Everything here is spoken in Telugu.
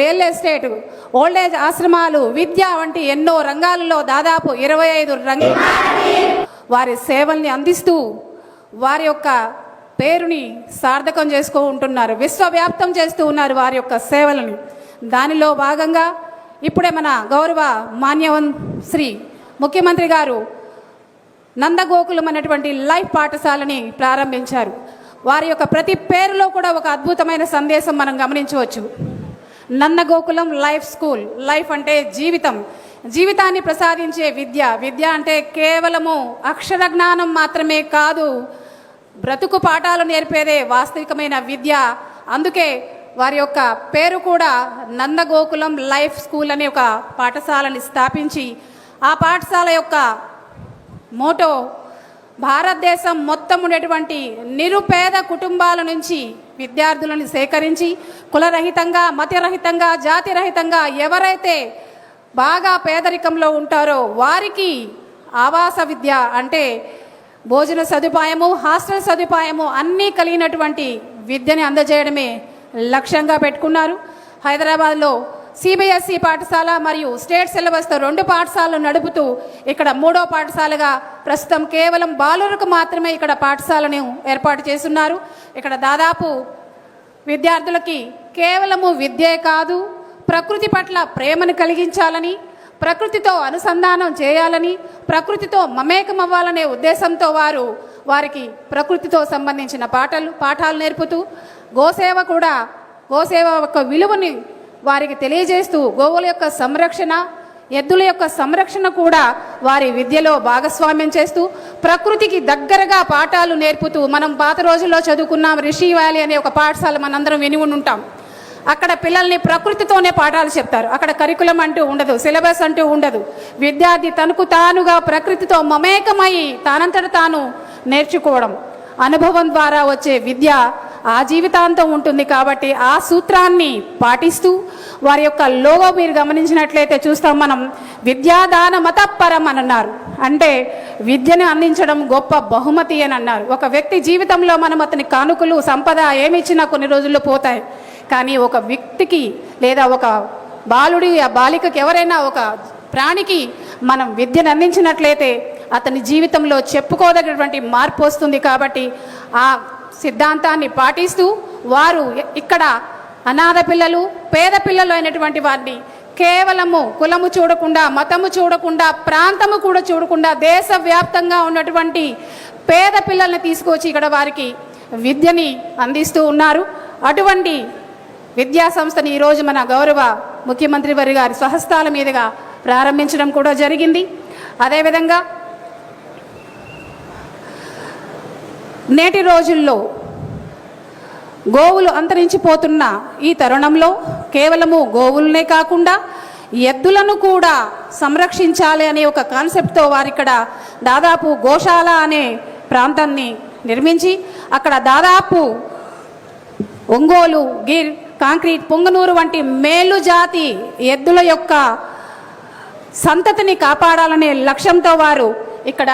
రియల్ ఎస్టేట్ ఓల్డేజ్ ఆశ్రమాలు విద్య వంటి ఎన్నో రంగాలలో దాదాపు ఇరవై ఐదు రంగ వారి సేవల్ని అందిస్తూ వారి యొక్క పేరుని సార్థకం చేసుకో ఉంటున్నారు. విశ్వవ్యాప్తం చేస్తూ ఉన్నారు వారి యొక్క సేవలను. దానిలో భాగంగా ఇప్పుడే మన గౌరవ మాన్యవన్ శ్రీ ముఖ్యమంత్రి గారు నందగోకులం అనేటువంటి లైఫ్ పాఠశాలని ప్రారంభించారు. వారి యొక్క ప్రతి పేరులో కూడా ఒక అద్భుతమైన సందేశం మనం గమనించవచ్చు. Nandagokulam life school. లైఫ్ అంటే జీవితం. జీవితాన్ని ప్రసాదించే విద్య. విద్య అంటే కేవలము అక్షర జ్ఞానం మాత్రమే కాదు బ్రతుకు పాఠాలు నేర్పేదే వాస్తవికమైన విద్య. అందుకే వారి యొక్క పేరు కూడా నందగోకులం లైఫ్ స్కూల్ అనే ఒక పాఠశాలని స్థాపించి ఆ పాఠశాల యొక్క మోటో భారతదేశం మొత్తం ఉండేటువంటి నిరుపేద కుటుంబాల నుంచి విద్యార్థులను సేకరించి కులరహితంగా మతరహితంగా జాతిరహితంగా ఎవరైతే బాగా పేదరికంలో ఉంటారో వారికి ఆవాస విద్య అంటే భోజన సదుపాయము హాస్టల్ సదుపాయము అన్నీ కలిగినటువంటి విద్యని అందజేయడమే లక్ష్యంగా పెట్టుకున్నారు. హైదరాబాద్లో సిబిఎస్ఈ పాఠశాల మరియు స్టేట్ సిలబస్తో రెండు పాఠశాలలు నడుపుతూ ఇక్కడ మూడో పాఠశాలగా ప్రస్తుతం కేవలం బాలురకు మాత్రమే ఇక్కడ పాఠశాలను ఏర్పాటు చేస్తున్నారు. ఇక్కడ దాదాపు విద్యార్థులకి కేవలము విద్యే కాదు ప్రకృతి పట్ల ప్రేమను కలిగించాలని ప్రకృతితో అనుసంధానం చేయాలని ప్రకృతితో మమేకం అవ్వాలనే ఉద్దేశంతో వారు వారికి ప్రకృతితో సంబంధించిన పాటలు పాఠాలు నేర్పుతూ గోసేవ కూడా గోసేవ యొక్క విలువని వారికి తెలియజేస్తూ గోవుల యొక్క సంరక్షణ ఎద్దుల యొక్క సంరక్షణ కూడా వారి విద్యలో భాగస్వామ్యం చేస్తూ ప్రకృతికి దగ్గరగా పాఠాలు నేర్పుతూ మనం పాత రోజుల్లో చదువుకున్నాం రిషి వ్యాలీ అనే ఒక పాఠశాల మనందరం విని ఉంటాం అక్కడ పిల్లల్ని ప్రకృతితోనే పాఠాలు చెప్తారు. అక్కడ కరికులం అంటూ ఉండదు సిలబస్ అంటూ ఉండదు. విద్యార్థి తనకు తానుగా ప్రకృతితో మమేకమై తానంతట తాను నేర్చుకోవడం. అనుభవం ద్వారా వచ్చే విద్య ఆ జీవితాంతం ఉంటుంది కాబట్టి ఆ సూత్రాన్ని పాటిస్తూ వారి యొక్క లోగో మీరు గమనించినట్లయితే చూస్తాం మనం విద్యాదాన మతపరం అని అన్నారు. అంటే విద్యను అందించడం గొప్ప బహుమతి అని అన్నారు. ఒక వ్యక్తి జీవితంలో మనం అతని కానుకలు సంపద ఏమి ఇచ్చినా కొన్ని రోజుల్లో పోతాయి. కానీ ఒక వ్యక్తికి లేదా ఒక బాలుడి ఆ బాలికకి ఎవరైనా ఒక ప్రాణికి మనం విద్యను అందించినట్లయితే అతని జీవితంలో చెప్పుకోదగినటువంటి మార్పు వస్తుంది కాబట్టి ఆ సిద్ధాంతాన్ని పాటిస్తూ వారు ఇక్కడ అనాథ పిల్లలు పేద పిల్లలు అయినటువంటి వారిని కేవలము కులము చూడకుండా మతము చూడకుండా ప్రాంతము కూడా చూడకుండా దేశవ్యాప్తంగా ఉన్నటువంటి పేద పిల్లల్ని తీసుకొచ్చి ఇక్కడ వారికి విద్యని అందిస్తూ ఉన్నారు. అటువంటి విద్యా సంస్థని ఈరోజు మన గౌరవ ముఖ్యమంత్రి వారి గారి స్వహస్తాల మీదుగా ప్రారంభించడం కూడా జరిగింది. అదేవిధంగా నేటి రోజుల్లో గోవులు అంతరించిపోతున్న ఈ తరుణంలో కేవలము గోవులనే కాకుండా ఎద్దులను కూడా సంరక్షించాలి అనే ఒక కాన్సెప్ట్తో వారిక్కడ దాదాపు గోశాల అనే ప్రాంతాన్ని నిర్మించి అక్కడ దాదాపు ఒంగోలు గిర్ కాంక్రీట్ పొంగనూరు వంటి మేలు జాతి ఎద్దుల యొక్క సంతతిని కాపాడాలనే లక్ష్యంతో వారు ఇక్కడ